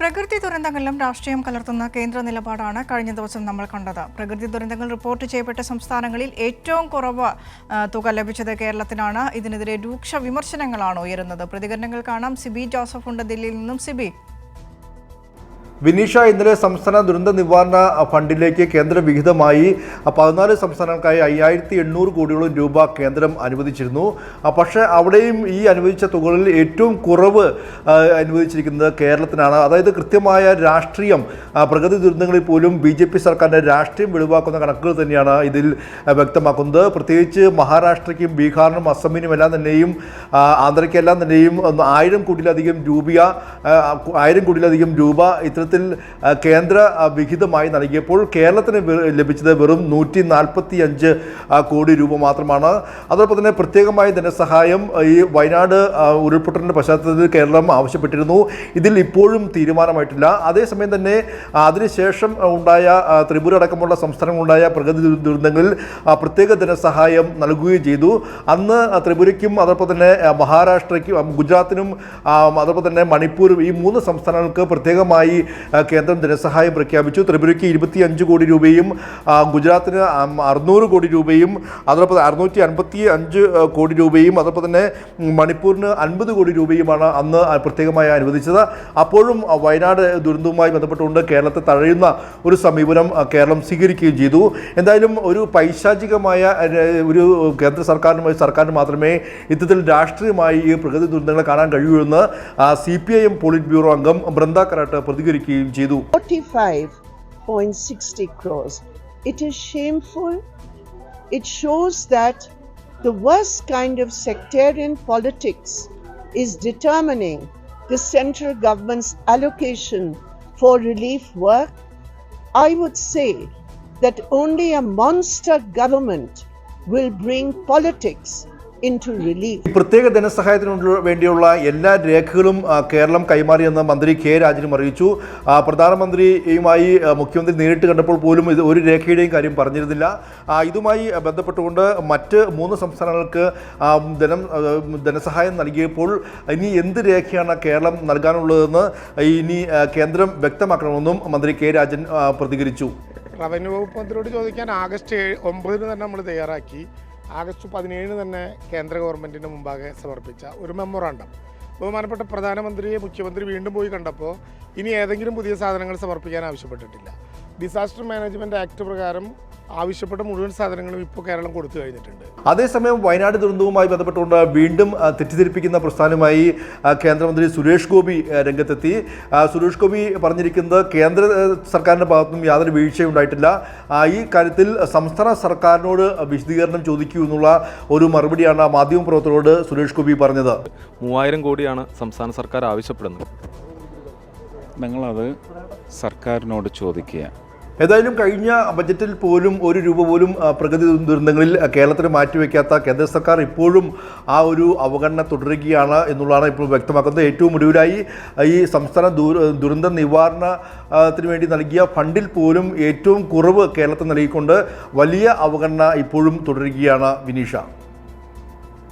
പ്രകൃതി ദുരന്തങ്ങളിലും രാഷ്ട്രീയം കലർത്തുന്ന കേന്ദ്ര നിലപാടാണ് കഴിഞ്ഞ ദിവസം നമ്മൾ കണ്ടത്. പ്രകൃതി ദുരന്തങ്ങൾ റിപ്പോർട്ട് ചെയ്യപ്പെട്ട സംസ്ഥാനങ്ങളിൽ ഏറ്റവും കുറവ് തുക ലഭിച്ചത് കേരളത്തിനാണ്. ഇതിനെതിരെ രൂക്ഷ വിമർശനങ്ങളാണ് ഉയരുന്നത്. പ്രതികരണങ്ങൾ കാണാം. സിബി ജോസഫ് ഉണ്ട് ദില്ലിയിൽ നിന്നും സിബി വിനീഷ ഇന്നലെ സംസ്ഥാന ദുരന്ത നിവാരണ ഫണ്ടിലേക്ക് കേന്ദ്ര വിഹിതമായി. പതിനാല് സംസ്ഥാനങ്ങൾക്കായി അയ്യായിരത്തി എണ്ണൂറ് കോടിയോളം രൂപ കേന്ദ്രം അനുവദിച്ചിരുന്നു. പക്ഷേ അവിടെയും ഈ അനുവദിച്ച തുകകളിൽ ഏറ്റവും കുറവ് അനുവദിച്ചിരിക്കുന്നത് കേരളത്തിനാണ്. അതായത് കൃത്യമായ രാഷ്ട്രീയം പ്രകൃതി ദുരന്തങ്ങളിൽ പോലും ബി ജെ പി സർക്കാരിന്റെ രാഷ്ട്രീയം വെളിവാക്കുന്ന കണക്കുകൾ തന്നെയാണ് ഇതിൽ വ്യക്തമാക്കുന്നത്. പ്രത്യേകിച്ച് മഹാരാഷ്ട്രയ്ക്കും ബീഹാറിനും അസമിനും എല്ലാം തന്നെയും ആന്ധ്രയ്ക്കെല്ലാം തന്നെയും ആയിരം കോടിയിലധികം രൂപ ആയിരം കോടിയിലധികം രൂപ ഇത്തരത്തിൽ ആ, കേന്ദ്ര വിഹിതമായി നൽകിയപ്പോൾ കേരളത്തിന് ലഭിച്ചത് വെറും നൂറ്റി നാൽപ്പത്തി അഞ്ച് കോടി രൂപ മാത്രമാണ്. അതോടൊപ്പം തന്നെ പ്രത്യേകമായ ധനസഹായം ഈ വയനാട് ഉരുൾപൊട്ടലിന്റെ പശ്ചാത്തലത്തിൽ കേരളം ആവശ്യപ്പെട്ടിരുന്നു. ഇതിൽ ഇപ്പോഴും തീരുമാനമായിട്ടില്ല. അതേസമയം തന്നെ അതിനുശേഷം ഉണ്ടായ ത്രിപുര അടക്കമുള്ള സംസ്ഥാനങ്ങളുണ്ടായ പ്രകൃതി ദുരന്തങ്ങളിൽ പ്രത്യേക ധനസഹായം നൽകുകയും ചെയ്തു. അന്ന് ത്രിപുരയ്ക്കും അതോടൊപ്പം തന്നെ മഹാരാഷ്ട്രയ്ക്കും ഗുജറാത്തിനും അതോടൊപ്പം തന്നെ മണിപ്പൂരും ഈ മൂന്ന് സംസ്ഥാനങ്ങൾക്ക് പ്രത്യേകമായി കേന്ദ്രം ധനസഹായം പ്രഖ്യാപിച്ചു. ത്രിപുരയ്ക്ക് ഇരുപത്തി അഞ്ച് കോടി രൂപയും ഗുജറാത്തിന് അറുന്നൂറ് കോടി രൂപയും അതോടൊപ്പം അറുന്നൂറ്റി അൻപത്തി അഞ്ച് കോടി രൂപയും അതോടൊപ്പം തന്നെ മണിപ്പൂരിന് അൻപത് കോടി രൂപയുമാണ് അന്ന് പ്രത്യേകമായി അനുവദിച്ചത്. അപ്പോഴും വയനാട് ദുരന്തവുമായി ബന്ധപ്പെട്ടുകൊണ്ട് കേരളത്തെ തഴയുന്ന ഒരു സമീപനം കേരളം സ്വീകരിക്കുകയും ചെയ്തു. എന്തായാലും ഒരു പൈശാചികമായ ഒരു കേന്ദ്ര സർക്കാരിനും സർക്കാരിന് മാത്രമേ ഇത്തരത്തിൽ രാഷ്ട്രീയമായി ഈ പ്രകൃതി ദുരന്തങ്ങളെ കാണാൻ കഴിയൂ എന്ന് C P I M politburo അംഗം Brinda Karat പ്രതികരിക്കുകയും ചെയ്തു 45.60 crores. It is shameful. It shows that the worst kind of sectarian politics is determining the central government's allocation for relief work. I would say that only a monster government will bring politics into relief. പ്രത്യേക ധനസഹായത്തിനു വേണ്ടിയുള്ള എല്ലാ രേഖകളും കേരളം കൈമാറിയെന്ന് മന്ത്രി K രാജനും അറിയിച്ചു. പ്രധാനമന്ത്രിയുമായി മുഖ്യമന്ത്രി നേരിട്ട് കണ്ടപ്പോൾ പോലും ഇത് ഒരു രേഖയുടെയും കാര്യം പറഞ്ഞിരുന്നില്ല. ഇതുമായി ബന്ധപ്പെട്ടുകൊണ്ട് മറ്റ് മൂന്ന് സംസ്ഥാനങ്ങൾക്ക് ധനം ധനസഹായം നൽകിയപ്പോൾ ഇനി എന്ത് രേഖയാണ് കേരളം നൽകാനുള്ളതെന്ന് ഇനി കേന്ദ്രം വ്യക്തമാക്കണമെന്നും മന്ത്രി കെ രാജൻ പ്രതികരിച്ചു. റവന്യൂ വകുപ്പ് മന്ത്രിയോട് ചോദിക്കാൻ ആഗസ്റ്റ് ഏഴ് ഒമ്പതിന് തന്നെ നമ്മൾ തയ്യാറാക്കി. ആഗസ്റ്റ് പതിനേഴിന് തന്നെ കേന്ദ്ര ഗവൺമെന്റിന് മുമ്പാകെ സമർപ്പിച്ച ഒരു മെമ്മോറാണ്ടം. ബഹുമാനപ്പെട്ട പ്രധാനമന്ത്രിയെ മുഖ്യമന്ത്രി വീണ്ടും പോയി കണ്ടപ്പോൾ ഇനി ഏതെങ്കിലും പുതിയ സാധനങ്ങൾ സമർപ്പിക്കാൻ ആവശ്യപ്പെട്ടിട്ടില്ല. ഡിസാസ്റ്റർ മാനേജ്മെന്റ് ആക്ട് പ്രകാരം ആവശ്യപ്പെട്ട മുഴുവൻ സാധനങ്ങളും ഇപ്പോൾ കേരളം കൊടുത്തു കഴിഞ്ഞിട്ടുണ്ട്. അതേസമയം വയനാട് ദുരന്തവുമായി ബന്ധപ്പെട്ടുകൊണ്ട് വീണ്ടും തെറ്റിദ്ധരിപ്പിക്കുന്ന പ്രസ്ഥാനമായി കേന്ദ്രമന്ത്രി സുരേഷ് ഗോപി രംഗത്തെത്തി. സുരേഷ് ഗോപി പറഞ്ഞിരിക്കുന്നത് കേന്ദ്ര സർക്കാരിന്റെ ഭാഗത്തുനിന്നും യാതൊരു വീഴ്ചയും ഉണ്ടായിട്ടില്ല ഈ കാര്യത്തിൽ സംസ്ഥാന സർക്കാരിനോട് വിശദീകരണം ചോദിക്കൂ എന്നുള്ള ഒരു മറുപടിയാണ് മാധ്യമപ്രവർത്തകരോട് സുരേഷ് ഗോപി പറഞ്ഞത്. മൂവായിരം കോടിയാണ് സംസ്ഥാന സർക്കാർ ആവശ്യപ്പെടുന്നത്. നിങ്ങളത് സർക്കാരിനോട് ചോദിക്കുക. ഏതായാലും കഴിഞ്ഞ ബജറ്റിൽ പോലും ഒരു രൂപ പോലും പ്രകൃതി ദുരന്തങ്ങളിൽ കേരളത്തിന് മാറ്റിവെക്കാത്ത കേന്ദ്ര സർക്കാർ ഇപ്പോഴും ആ ഒരു അവഗണന തുടരുകയാണ് എന്നുള്ളതാണ് ഇപ്പോൾ വ്യക്തമാക്കുന്നത്. ഏറ്റവും ഒടുവിലായി ഈ സംസ്ഥാന ദുര ദുരന്ത നിവാരണത്തിന് വേണ്ടി നൽകിയ ഫണ്ടിൽ പോലും ഏറ്റവും കുറവ് കേരളത്തിന് നൽകിക്കൊണ്ട് വലിയ അവഗണന ഇപ്പോഴും തുടരുകയാണ് വിനീഷ.